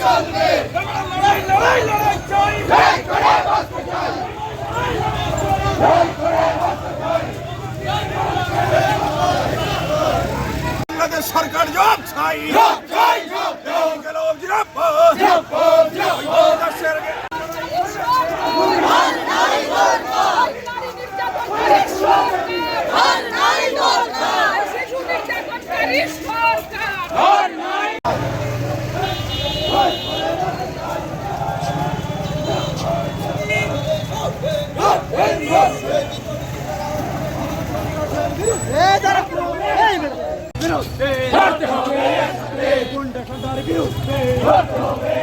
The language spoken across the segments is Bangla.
চলবে Deus, Senhor,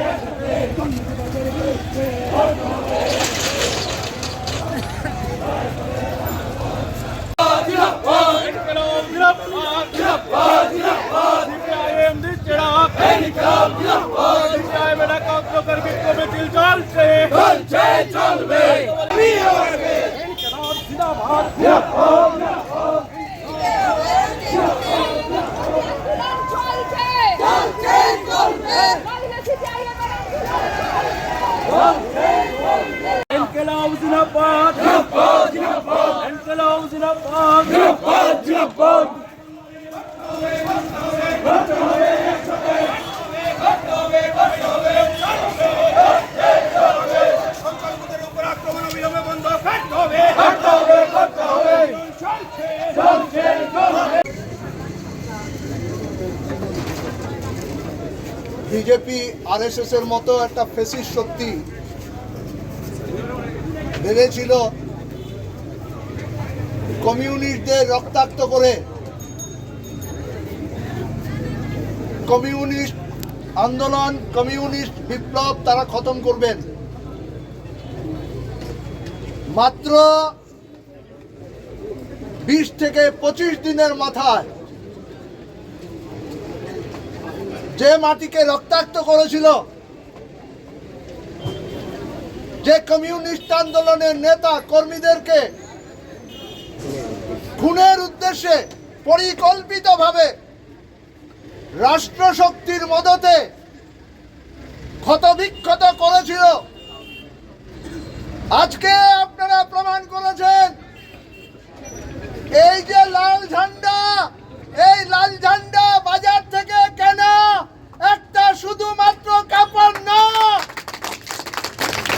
বিজেপি আরএসএস এর মতো একটা ফেসিস শক্তি ভেবেছিল কমিউনিস্টদের রক্তাক্ত করে। কমিউনিস্ট আন্দোলন, কমিউনিস্ট বিপ্লব তারা খতম করবেন। মাত্র বিশ থেকে পঁচিশ দিনের মাথায় যে মাটিকে রক্তাক্ত করেছিল, যে কমিউনিস্ট আন্দোলনের নেতা কর্মীদেরকে খুনের উদ্দেশ্যে পরিকল্পিতভাবে রাষ্ট্রশক্তির মদতে ক্ষতবিক্ষত করেছিল, আজকে আপনারা প্রমাণ করেছেন, এই যে লাল ঝান্ডা এই লাল ঝান্ডা বাজার থেকে কেনা একটা শুধুমাত্র কাপড় না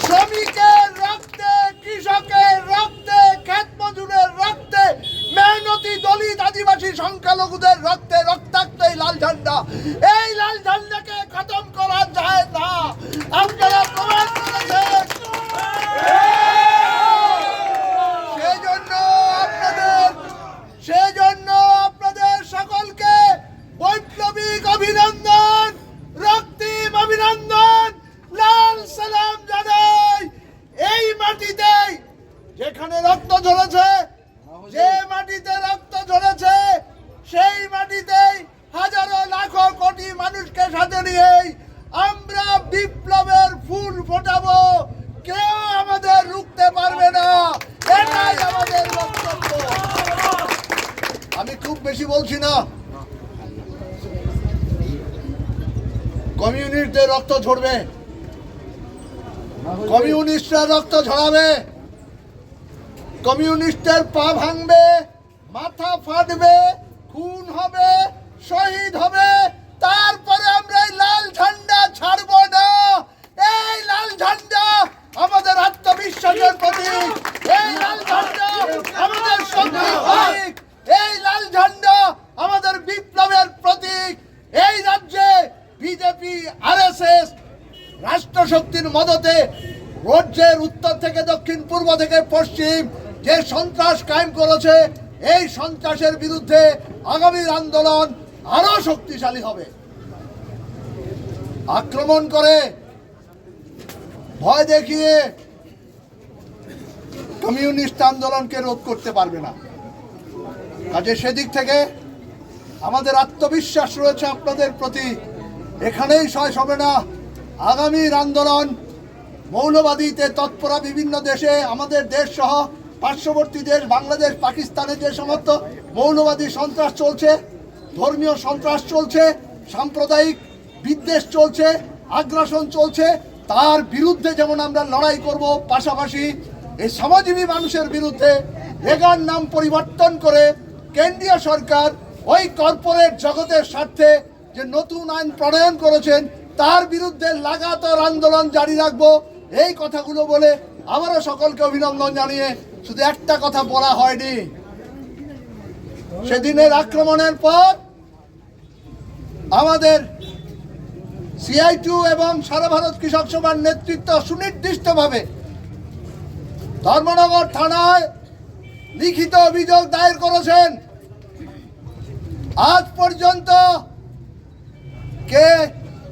শ্রমিকের রক্তে কৃষকের রক্তে ক্ষেত মজুরের রক্তে মেহনতি দলিত আদিবাসী সংখ্যালঘুদের রক্তে রক্তাক্ত এই লাল ঝান্ডা এই লাল ঝান্ডাকে খতম করা যায় না আপনারা প্রমাণ করেছেন সেই জন্য আপনাদের সেই জন্য আপনাদের সকলকে বৈপ্লবিক অভিনন্দন রক্তিম অভিনন্দন লাল সালাম জানাই এই মাটিতে যেখানে রক্ত ঝরেছে যে মাটিতে রক্ত ঝরেছে সেই মাটিতেই হাজারো লাখো কোটি মানুষকে সাথে নিয়েই আমরা বিপ্লবের ফুল ফোটাবো কেউ আমাদের রুখতে পারবে না এটাই আমাদের বক্তব্য আমি খুব বেশি বলছি না কমিউনিস্টদের রক্ত ঝরবে। কমিউনিস্টরা রক্ত ঝরাবে। কমিউনিস্টের পা ভাঙবে মাথা ফাটবে খুন হবে শহীদ হবে তারপরে আমরা এই লাল ঝান্ডা ছাড়বো না এই লাল ঝান্ডা আমাদের আত্মবিশ্বাসের প্রতীক এই লাল ঝান্ডা আমাদের শক্তির প্রতীক এই লাল ঝান্ডা আমাদের বিপ্লবের প্রতীক এই রাজ্যে বিজেপি আরএসএস রাষ্ট্রশক্তির মদতে রাজ্যের উত্তর থেকে দক্ষিণ পূর্ব থেকে পশ্চিম যে সন্ত্রাস কায়েম করেছে, এই সন্ত্রাসের বিরুদ্ধে আগামীর আন্দোলন আরও শক্তিশালী হবে। আক্রমণ করে ভয় দেখিয়ে কমিউনিস্ট আন্দোলনকে রোধ করতে পারবে না। কাজে সেদিক থেকে আমাদের আত্মবিশ্বাস রয়েছে আপনাদের প্রতি। এখানেই শেষ হবে না। আগামীর আন্দোলন মৌলবাদীতে তৎপরা বিভিন্ন দেশে আমাদের দেশ সহ পার্শ্ববর্তী দেশ বাংলাদেশ পাকিস্তানে যে সমস্ত মৌলবাদী সন্ত্রাস চলছে, ধর্মীয় সন্ত্রাস চলছে, সাম্প্রদায়িক বিদ্বেষ চলছে, আগ্রাসন চলছে, তার বিরুদ্ধে যেমন আমরা লড়াই করব, পাশাপাশি এই শ্রমজীবী মানুষের বিরুদ্ধে রেগার নাম পরিবর্তন করে কেন্দ্রীয় সরকার ওই কর্পোরেট জগতের স্বার্থে যে নতুন আইন প্রণয়ন করেছেন, তার বিরুদ্ধে লাগাতার আন্দোলন জারি রাখব। এই কথাগুলো বলে আমারও সকলকে অভিনন্দন জানিয়ে শুধু একটা কথা বলা হয়নি। সেদিনের আক্রমণের পর আমাদের সিআই টু এবং সারা ভারত কৃষক সভার নেতৃত্ব সুনির্দিষ্টভাবে ধর্মনগর থানায় লিখিত অভিযোগ দায়ের করেছেন। আজ পর্যন্ত কে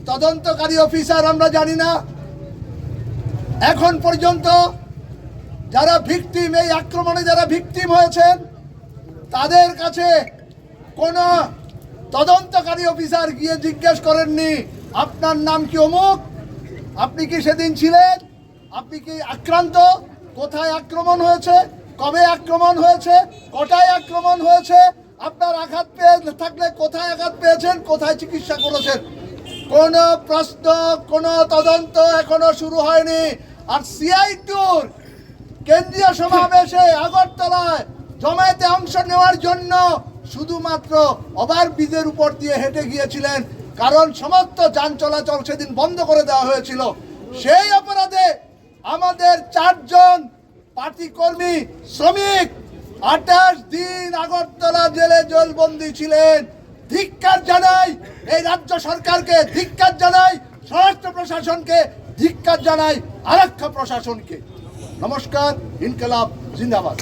তদন্তকারী অফিসার আমরা জানি না। এখন পর্যন্ত যারা ভিকটিম, এই আক্রমণে যারা ভিকটিম হয়েছেন, তাদের কাছে কোনো তদন্তকারী অফিসার গিয়ে জিজ্ঞেস করেননি, আপনার নাম কি অমুক? আপনি কি সেদিন ছিলেন? আপনি কি আক্রান্ত? কোথায় আক্রমণ হয়েছে? কবে আক্রমণ হয়েছে? কটায় আক্রমণ হয়েছে? আপনার আঘাত পেয়ে থাকলে কোথায় আঘাত পেয়েছেন? কোথায় চিকিৎসা করেছেন? কোনো প্রশ্ন, কোনো তদন্ত এখনও শুরু হয়নি। আর সিআই টুর কেন্দ্রীয় সমাবেশে আগরতলায় জমায়েতে অংশ নেওয়ার জন্য শুধুমাত্র ওভার ব্রিজের উপর দিয়ে হেঁটে গিয়েছিলেন, কারণ সমস্ত যান চলাচল সেদিন বন্ধ করে দেওয়া হয়েছিল। সেই অপরাধে আমাদের চারজন পার্টি কর্মী, শ্রমিক আঠাশ দিন আগরতলা জেলে জলবন্দি ছিলেন। ধিক্কার জানাই এই রাজ্য সরকারকে, ধিক্কার জানাই স্বরাষ্ট্র প্রশাসনকে ধিক্কার জানাই আরক্ষা প্রশাসনকে। নমস্কার ইনকলাব জিন্দাবাদ।